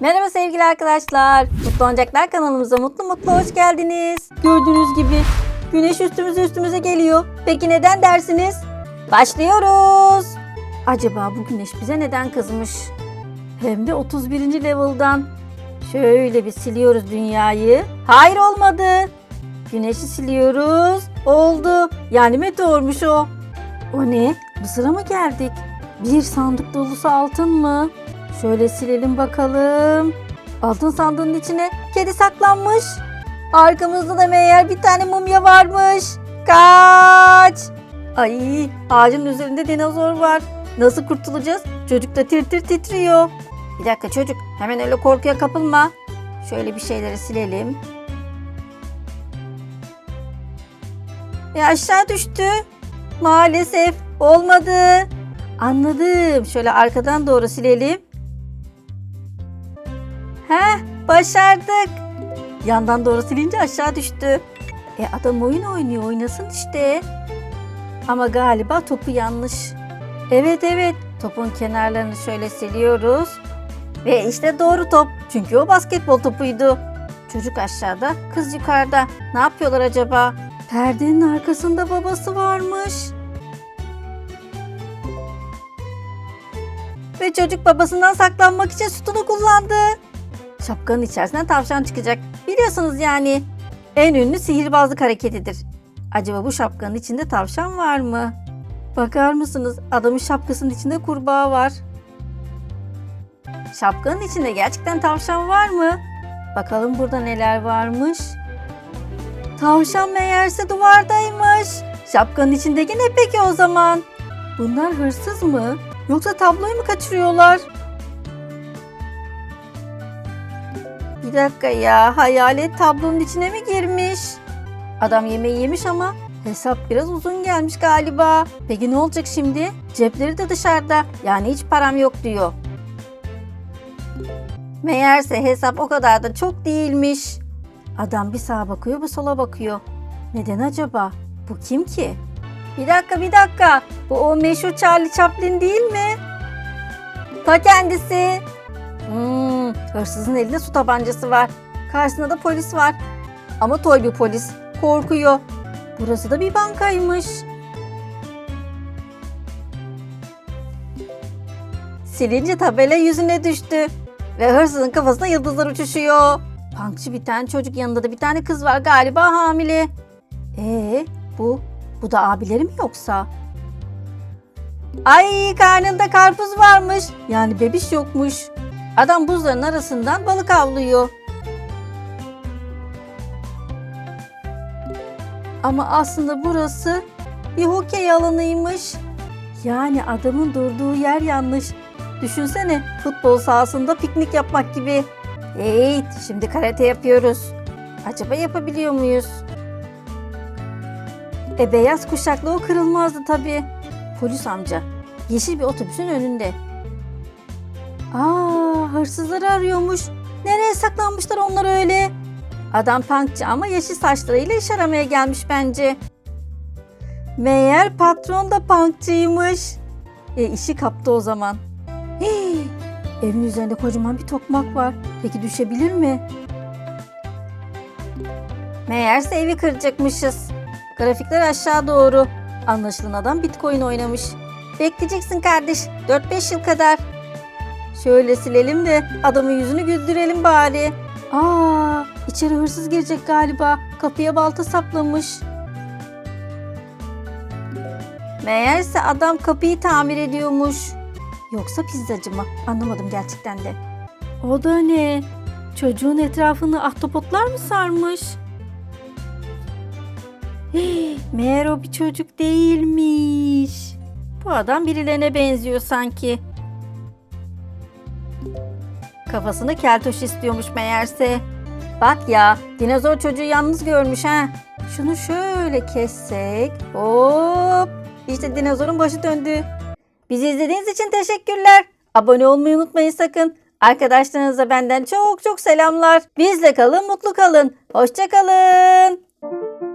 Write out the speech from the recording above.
Merhaba sevgili arkadaşlar. Mutlu Oyuncaklar kanalımıza mutlu mutlu hoş geldiniz. Gördüğünüz gibi güneş üstümüze üstümüze geliyor. Peki neden dersiniz? Başlıyoruz. Acaba bu güneş bize neden kızmış? Hem de 31. level'dan. Şöyle bir siliyoruz dünyayı. Hayır olmadı. Güneşi siliyoruz. Oldu. Yani meteormuş o. O ne? Mısır'a mı geldik? Bir sandık dolusu altın mı? Şöyle silelim bakalım. Altın sandığın içine kedi saklanmış. Arkamızda da meğer bir tane mumya varmış. Kaç! Ay ağacın üzerinde dinozor var. Nasıl kurtulacağız? Çocuk da tir tir titriyor. Bir dakika çocuk hemen öyle korkuya kapılma. Şöyle bir şeyleri silelim. E aşağı düştü. Maalesef olmadı. Anladım. Şöyle arkadan doğru silelim. Heh, başardık. Yandan doğru silince aşağı düştü. E adam oyun oynuyor, oynasın işte. Ama galiba topu yanlış. Evet evet, topun kenarlarını şöyle siliyoruz. Ve işte doğru top. Çünkü o basketbol topuydu. Çocuk aşağıda, kız yukarıda. Ne yapıyorlar acaba? Perdenin arkasında babası varmış. Ve çocuk babasından saklanmak için sütunu kullandı. Şapkanın içerisinden tavşan çıkacak. Biliyorsunuz yani. En ünlü sihirbazlık hareketidir. Acaba bu şapkanın içinde tavşan var mı? Bakar mısınız? Adamın şapkasının içinde kurbağa var. Şapkanın içinde gerçekten tavşan var mı? Bakalım burada neler varmış. Tavşan meğerse duvardaymış. Şapkanın içindeki ne peki o zaman? Bunlar hırsız mı? Yoksa tabloyu mu kaçırıyorlar? Bir dakika ya, hayalet tablonun içine mi girmiş? Adam yemeği yemiş ama hesap biraz uzun gelmiş galiba. Peki ne olacak şimdi? Cepleri de dışarıda. Yani hiç param yok diyor. Meğerse hesap o kadar da çok değilmiş. Adam bir sağa bakıyor bir sola bakıyor. Neden acaba? Bu kim ki? Bir dakika bir dakika. Bu o meşhur Charlie Chaplin değil mi? Ta kendisi. Hmm, hırsızın elinde su tabancası var. Karşısında da polis var. Ama toy bir polis. Korkuyor. Burası da bir bankaymış. Silince tabela yüzüne düştü. Ve hırsızın kafasına yıldızlar uçuşuyor. Punkçı bir tane çocuk yanında da bir tane kız var galiba hamile. Ee, bu bu da abileri mi yoksa? Ay karnında karpuz varmış. Yani bebiş yokmuş. Adam buzların arasından balık avlıyor. Ama aslında burası bir hokey alanıymış. Yani adamın durduğu yer yanlış. Düşünsene futbol sahasında piknik yapmak gibi. Hey, şimdi karate yapıyoruz. Acaba yapabiliyor muyuz? E beyaz kuşaklı o kırılmazdı tabii. Polis amca yeşil bir otobüsün önünde. Aa, hırsızları arıyormuş. Nereye saklanmışlar onlar öyle? Adam punkçı ama yeşil saçlarıyla iş aramaya gelmiş bence. Meğer patron da punkçıymış. E işi kaptı o zaman. Hii, evin üzerinde kocaman bir tokmak var. Peki düşebilir mi? Meğerse evi kıracakmışız. Grafikler aşağı doğru. Anlaşılan adam bitcoin oynamış. Bekleyeceksin kardeş. 4-5 yıl kadar. Şöyle silelim de adamın yüzünü güldürelim bari. Aa, içeri hırsız girecek galiba. Kapıya balta saplamış. Meğerse adam kapıyı tamir ediyormuş. Yoksa pizzacı mı? Anlamadım gerçekten de. O da ne? Çocuğun etrafını ahtapotlar mı sarmış? Meğer o bir çocuk değilmiş. Bu adam birilerine benziyor sanki. Kafasını keltoş istiyormuş meğerse. Bak ya, dinozor çocuğu yalnız görmüş ha. Şunu şöyle kessek. Hop! İşte dinozorun başı döndü. Bizi izlediğiniz için teşekkürler. Abone olmayı unutmayın sakın. Arkadaşlarınıza benden çok çok selamlar. Bizle kalın, mutlu kalın. Hoşça kalın.